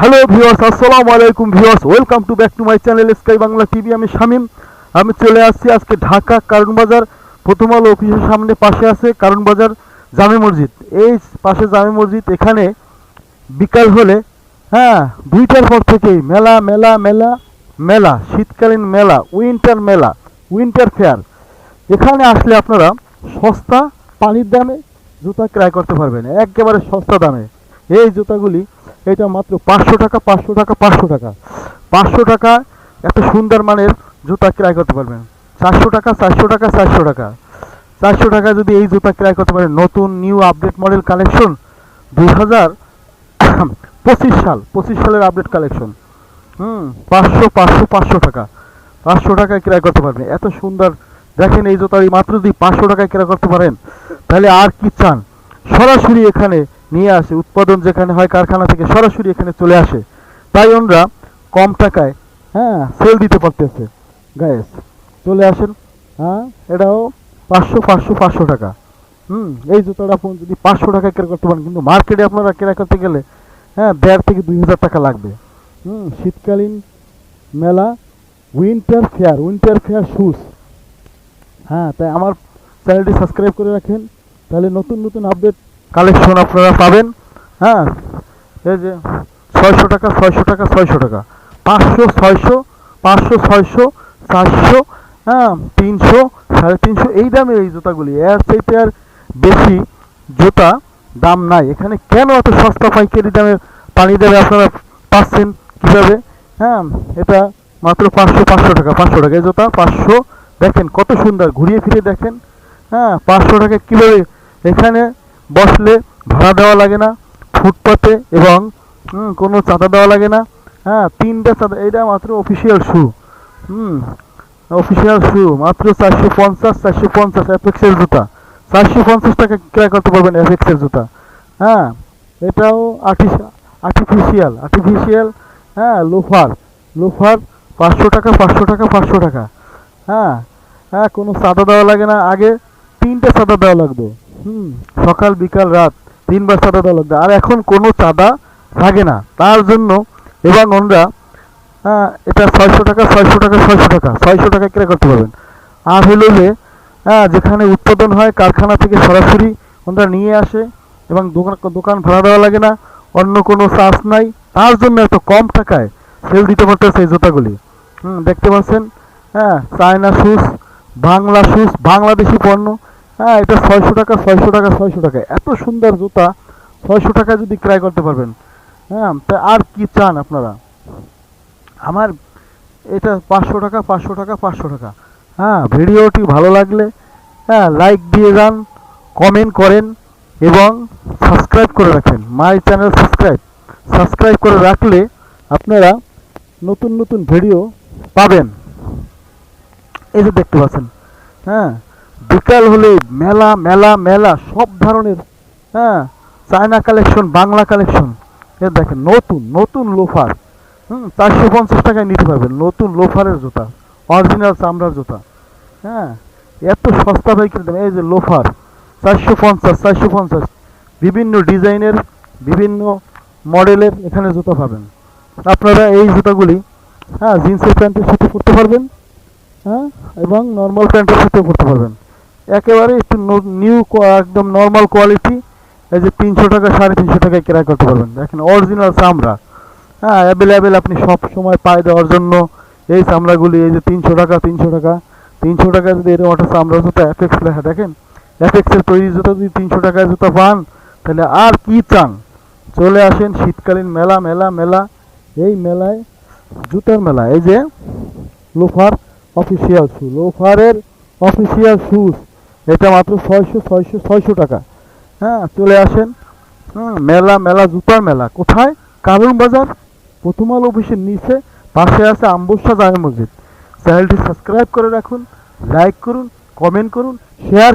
Hello viewers আসসালামু আলাইকুম viewers welcome to back to my channel sky Bangla TV আমি শামিম। আমি চলে আসছি আজকে ঢাকা কারণ বাজার। প্রথম আলো অফিসের সামনে পাশে আছে কারণ বাজার জামে মসজিদ। এই পাশে জামে মসজিদ, এখানে বিকাল হলে হ্যাঁ দুইটার পর থেকেই মেলা মেলা মেলা মেলা, শীতকালীন মেলা উইন্টার মেলা উইন্টার ফেয়ার এখানে আসলে আপনারা সস্তা পানির দামে জুতা ক্রয় করতে পারবেন, একেবারে সস্তা দামে। এই জুতাগুলি এটা মাত্র পাঁচশো টাকা পাঁচশো টাকা পাঁচশো টাকা। পাঁচশো টাকা, এত সুন্দর মানের জুতা ক্রয় করতে পারবেন। চারশো টাকা চারশো টাকা চারশো টাকা। চারশো টাকা যদি এই জুতা ক্রয় করতে পারেন, নতুন, নিউ আপডেট মডেল কালেকশন দুই হাজার পঁচিশ সাল, পঁচিশ সালের আপডেট কালেকশন হুম, পাঁচশো পাঁচশো পাঁচশো টাকা। পাঁচশো টাকায় ক্রয় করতে পারবেন। এত সুন্দর, দেখেন এই জুতা মাত্র যদি পাঁচশো টাকায় ক্রয় করতে পারেন, তাহলে আর কি চান? সরাসরি এখানে নিয়ে আসে, উৎপাদন যেখানে হয় কারখানা থেকে সরাসরি এখানে চলে আসে। তাই ওনরা কম টাকায় হ্যাঁ সেল দিতে পারতেছে। গায়েস চলে আসেন হ্যাঁ এটাও পাঁচশো পাঁচশো পাঁচশো টাকা। হুম, এই জুতোটা আপনি যদি পাঁচশো টাকায় ক্রয় করতে পারেন, কিন্তু মার্কেটে আপনারা ক্রয় করতে গেলে হ্যাঁ দেড় থেকে দুই হাজার টাকা লাগবে। হুম, শীতকালীন মেলা winter fair winter fair shoes হ্যাঁ তাই আমার চ্যানেলটি সাবস্ক্রাইব করে রাখেন, তাহলে নতুন নতুন আপডেট কালেকশন আপনারা পাবেন হ্যাঁ? এই যে ছয়শো টাকা ছয়শো টাকা ছয়শো টাকা। পাঁচশো, ছয়শো পাঁচশো, ছয়শো, চারশো হ্যাঁ তিনশো, সাড়ে তিনশো, এই দামে এই জুতাগুলি। এর চাইতে আর বেশি জুতা দাম নাই। এখানে কেন এত সস্তা পাইকারি দামে পানি দেবে আপনারা পাচ্ছেন কীভাবে? হ্যাঁ এটা মাত্র পাঁচশো পাঁচশো টাকা পাঁচশো টাকা। এই জুতা পাঁচশো, দেখেন কত সুন্দর। ঘুরিয়ে ফিরে দেখেন হ্যাঁ পাঁচশো টাকা কীভাবে? এখানে বসলে ভাড়া দেওয়া লাগে না, ফুটপাতে এবং কোনো চাঁদা দেওয়া লাগে না হ্যাঁ তিনটা চাঁদা এটা মাত্র অফিসিয়াল শু হুম অফিসিয়াল শু মাত্র চারশো পঞ্চাশ চারশো পঞ্চাশ অ্যাপেক্সের জুতা। চারশো পঞ্চাশ টাকা ক্রয় করতে পারবেন অ্যাপেক্সের জুতা। হ্যাঁ এটাও আর্টিফিশিয়াল আর্টিফিশিয়াল হ্যাঁ লোফার লোফার পাঁচশো টাকা পাঁচশো টাকা পাঁচশো টাকা। হ্যাঁ হ্যাঁ কোনো চাঁদা দেওয়া লাগে না, আগে তিনটে চাঁদা দেওয়া লাগতো হুম, সকাল, বিকাল, রাত তিনবার চাঁদা দেওয়া লাগতো আর এখন কোনো চাঁদা লাগে না। তার জন্য এবং হ্যাঁ এটা ছয়শো টাকা ছয়শো টাকা ছয়শো টাকা ছয়শো টাকা ক্রয় করতে পারবেন। আর হলো যে হ্যাঁ যেখানে উৎপাদন হয়, কারখানা থেকে সরাসরি ওনারা নিয়ে আসে এবং দোকান দোকান ভাড়া দেওয়া লাগে না, অন্য কোনো চার্জ নাই। তার জন্য এত কম টাকায় সেল দিতে পারতেছে এই জুতাগুলি। হুম, দেখতে পাচ্ছেন? হ্যাঁ China shoes Bangla shoes Bangladeshi পণ্য। হ্যাঁ এটা ছয়শো টাকা ছয়শো টাকা ছয়শো টাকা। এত সুন্দর জুতা, ছয়শো টাকা যদি ক্রয় করতে পারবেন। হ্যাঁ তা আর কি চান আপনারা? আমার এটা পাঁচশো টাকা পাঁচশো টাকা পাঁচশো টাকা। হ্যাঁ ভিডিওটি ভালো লাগলে হ্যাঁ লাইক দিয়ে যান কমেন্ট করেন, এবং সাবস্ক্রাইব করে রাখেন। মাই চ্যানেল সাবস্ক্রাইব সাবস্ক্রাইব করে রাখলে আপনারা নতুন নতুন ভিডিও পাবেন। এই যে দেখতে পাচ্ছেন। হ্যাঁ বিকাল হলে মেলা মেলা মেলা, সব ধরনের হ্যাঁ চায়না কালেকশন বাংলা কালেকশন এ দেখেন, নতুন নতুন লোফার হুম, চারশো পঞ্চাশ টাকায় নিতে পারবেন। নতুন লোফারের জুতা অরিজিনাল চামড়ার জুতা। হ্যাঁ এত সস্তা পাইকারি দাম এই যে লোফার চারশো পঞ্চাশ চারশো পঞ্চাশ। বিভিন্ন ডিজাইনের, বিভিন্ন মডেলের এখানে জুতা পাবেন। আপনারা এই জুতাগুলি হ্যাঁ জিন্সের প্যান্টের সাথে পরতে পারবেন। হ্যাঁ এবং নর্মাল প্যান্টের সাথে পরতে পারবেন। একেবারে একটু নিউ একদম নর্মাল কোয়ালিটি এই যে তিনশো টাকা, সাড়ে তিনশো টাকায় ক্রয় করতে পারবেন। দেখেন অরিজিনাল চামড়া। হ্যাঁ অ্যাভেলেবেল আপনি সব সময় পায়ে দেওয়ার জন্য এই চামড়াগুলি, এই যে তিনশো টাকা তিনশো টাকা। তিনশো টাকা যদি এরকম একটা চামড়া জুতা অ্যাপেক্স লেখা, দেখেন? অ্যাপেক্সের তৈরি জুতা যদি তিনশো টাকায় জুতা পান, তাহলে আর কি চান? চলে আসেন শীতকালীন মেলা মেলা মেলা। এই মেলায়, জুতার মেলা, এই যে লোফার অফিসিয়াল শু লোফারের অফিসিয়াল শুজ এটা মাত্র ছয়শো ছয়শো ছয়শো টাকা। হ্যাঁ চলে আসেন। হ্যাঁ মেলা মেলা, জুতার মেলা। কোথায়? কারণ বাজার, প্রথম আলো অফিসের নিচে, পাশে আছে আম্বুসা জামে মসজিদ। চ্যানেলটি সাবস্ক্রাইব করে রাখুন, লাইক করুন, কমেন্ট করুন, শেয়ার